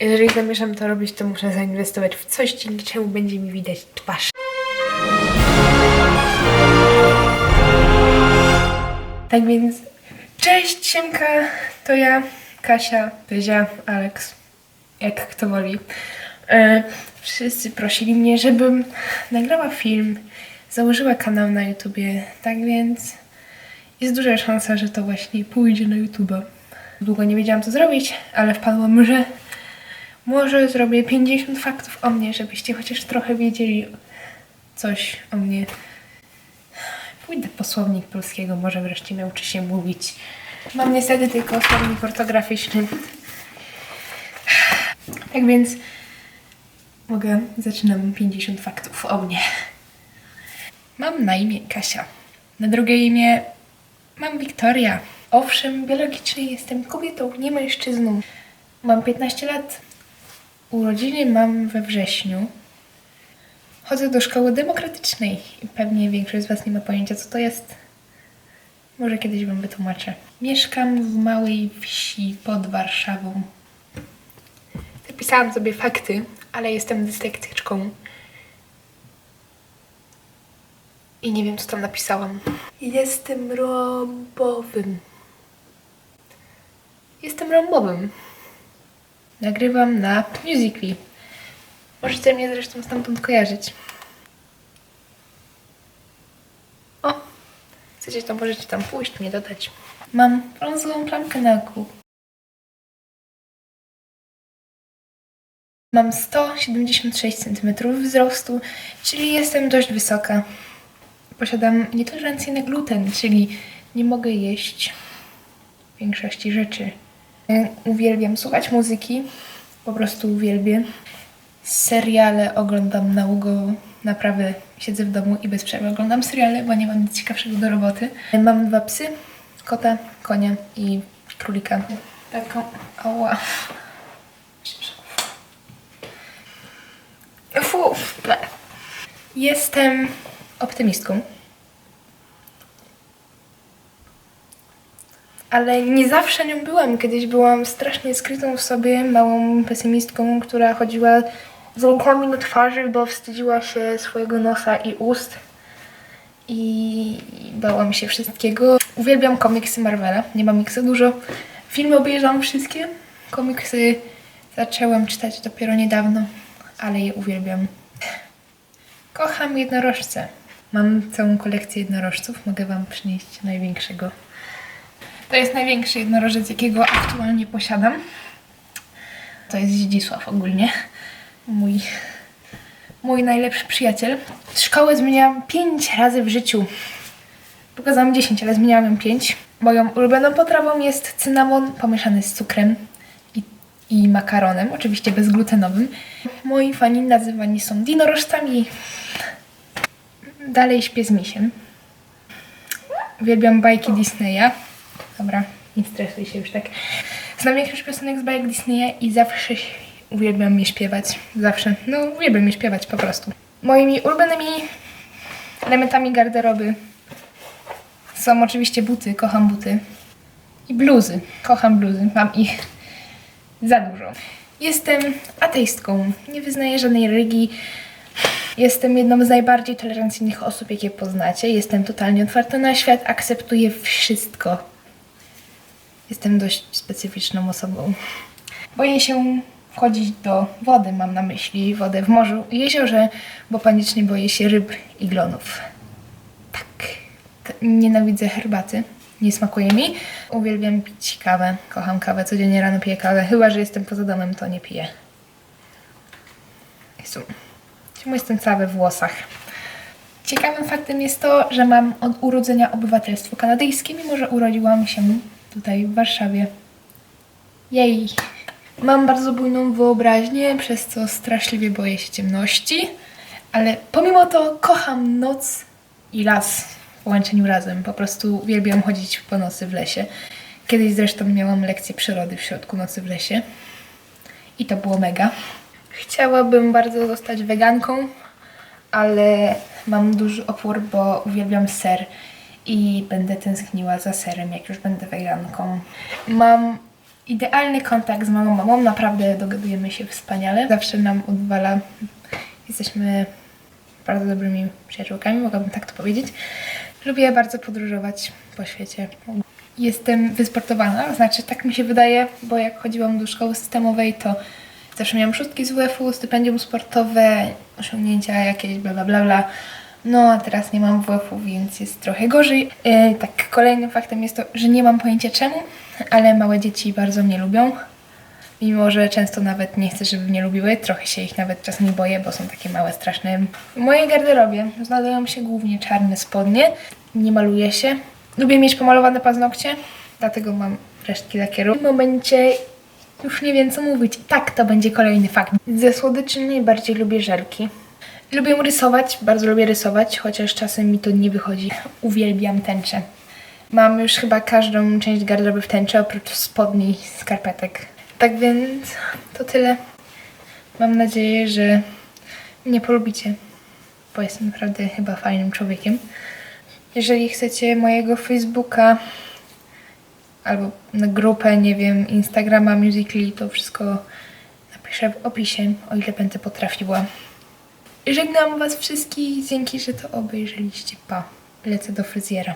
Jeżeli zamierzam to robić, to muszę zainwestować w coś, dzięki czemu będzie mi widać twarz. Tak więc, cześć, Siemka, to ja, Kasia, Pyzia, Alex, jak kto woli. E, wszyscy prosili mnie, żebym nagrała film, założyła kanał na YouTubie, tak więc jest duża szansa, że to właśnie pójdzie na YouTube'a. Długo nie wiedziałam co zrobić, ale wpadłam, że może zrobię 50 faktów o mnie, żebyście chociaż trochę wiedzieli coś o mnie. Pójdę po słownik polskiego, może wreszcie nauczę się mówić. Mam niestety tylko słownik ortograficzny. Tak więc mogę, zaczynam 50 faktów o mnie. Mam na imię Kasia. Na drugie imię mam Wiktoria. Owszem, biologicznie jestem kobietą, nie mężczyzną. Mam 15 lat. Urodziny mam we wrześniu. Chodzę do szkoły demokratycznej pewnie większość z Was nie ma pojęcia, co to jest. Może kiedyś Wam wytłumaczę. Mieszkam w małej wsi pod Warszawą. Zapisałam sobie fakty, ale jestem dyslektyczką. I nie wiem, co tam napisałam. Jestem rąbowym. Jestem rąbowym. Nagrywam na Musically. Możecie mnie zresztą stamtąd kojarzyć. O! Chcecie to możecie tam pójść, mnie dodać. Mam brązową plamkę na oku. Mam 176 cm wzrostu, czyli jestem dość wysoka. Posiadam nietolerancję na gluten, czyli nie mogę jeść większości rzeczy. E, Uwielbiam słuchać muzyki, po prostu uwielbiam. Seriale oglądam nałogowo. Naprawdę siedzę w domu i bez przerwy oglądam seriale, bo nie mam nic ciekawszego do roboty. Mam dwa psy, kota, konia i królika. Taką, ała. Fu. Jestem optymistką. Ale nie zawsze nią byłam. Kiedyś byłam strasznie skrytą w sobie małą pesymistką, która chodziła z rękami na twarzy, bo wstydziła się swojego nosa i ust. I bałam się wszystkiego. Uwielbiam komiksy Marvela. Nie mam ich za dużo. Filmy obejrzałam wszystkie. Komiksy zaczęłam czytać dopiero niedawno, ale je uwielbiam. Kocham jednorożce. Mam całą kolekcję jednorożców. Mogę Wam przynieść największego. To jest największy jednorożec, jakiego aktualnie posiadam. To jest Zdzisław ogólnie. Mój, mój najlepszy przyjaciel. Szkołę zmieniałam 5 razy w życiu. Pokazałam 10, ale zmieniałam ją 5. Moją ulubioną potrawą jest cynamon pomieszany z cukrem i, i makaronem, oczywiście bezglutenowym. Moi fani nazywani są dinorożcami. Dalej śpię z misiem. Uwielbiam bajki Disneya. Dobra, nie stresuj się już tak. Znam większość piosenek z bajek Disneya i zawsze uwielbiam je śpiewać. Zawsze. No, uwielbiam je śpiewać po prostu. Moimi ulubionymi elementami garderoby są oczywiście buty. Kocham buty. I bluzy. Kocham bluzy. Mam ich za dużo. Jestem ateistką. Nie wyznaję żadnej religii. Jestem jedną z najbardziej tolerancyjnych osób, jakie poznacie. Jestem totalnie otwarta na świat, akceptuję wszystko. Jestem dość specyficzną osobą. Boję się wchodzić do wody, mam na myśli wodę w morzu i jeziorze, bo panicznie boję się ryb i glonów. Tak. Nienawidzę herbaty. Nie smakuje mi. Uwielbiam pić kawę. Kocham kawę. Codziennie rano piję kawę. Chyba, że jestem poza domem, to nie piję. Jezu. Czemu jestem cała we włosach? Ciekawym faktem jest to, że mam od urodzenia obywatelstwo kanadyjskie, mimo że urodziłam się tutaj w Warszawie. Jej! Mam bardzo bujną wyobraźnię, przez co straszliwie boję się ciemności, ale pomimo to kocham noc i las w połączeniu razem. Po prostu uwielbiam chodzić po nocy w lesie. Kiedyś zresztą miałam lekcję przyrody w środku nocy w lesie i to było mega. Chciałabym bardzo zostać weganką, ale mam duży opór, bo uwielbiam ser i będę tęskniła za serem, jak już będę weganką. Mam idealny kontakt z moją mamą, naprawdę dogadujemy się wspaniale. Zawsze nam odwala, jesteśmy bardzo dobrymi przyjaciółkami, mogłabym tak to powiedzieć. Lubię bardzo podróżować po świecie. Jestem wysportowana, znaczy tak mi się wydaje, bo jak chodziłam do szkoły systemowej, to zawsze miałam szóstki z WF-u, stypendium sportowe, osiągnięcia jakieś, bla bla bla bla. No a teraz nie mam WF-u, więc jest trochę gorzej. Yy, tak, kolejnym faktem jest to, że nie mam pojęcia czemu, ale małe dzieci bardzo mnie lubią. Mimo, że często nawet nie chcę, żeby mnie lubiły, trochę się ich nawet czasami boję, bo są takie małe, straszne. W mojej garderobie znajdują się głównie czarne spodnie. Nie maluję się. Lubię mieć pomalowane paznokcie, dlatego mam resztki lakieru. W tym momencie już nie wiem co mówić. Tak, to będzie kolejny fakt. Ze słodyczy najbardziej lubię żelki. Lubię rysować, bardzo lubię rysować, chociaż czasem mi to nie wychodzi. Uwielbiam tęczę. Mam już chyba każdą część garderoby w tęczy, oprócz spodni i skarpetek. Tak więc to tyle. Mam nadzieję, że mnie polubicie, bo jestem naprawdę chyba fajnym człowiekiem. Jeżeli chcecie mojego Facebooka albo na grupę, nie wiem, Instagrama, Musically, to wszystko napiszę w opisie, o ile będę potrafiła. Żegnam Was wszystkich, dzięki, że to obejrzeliście. Pa, lecę do fryzjera.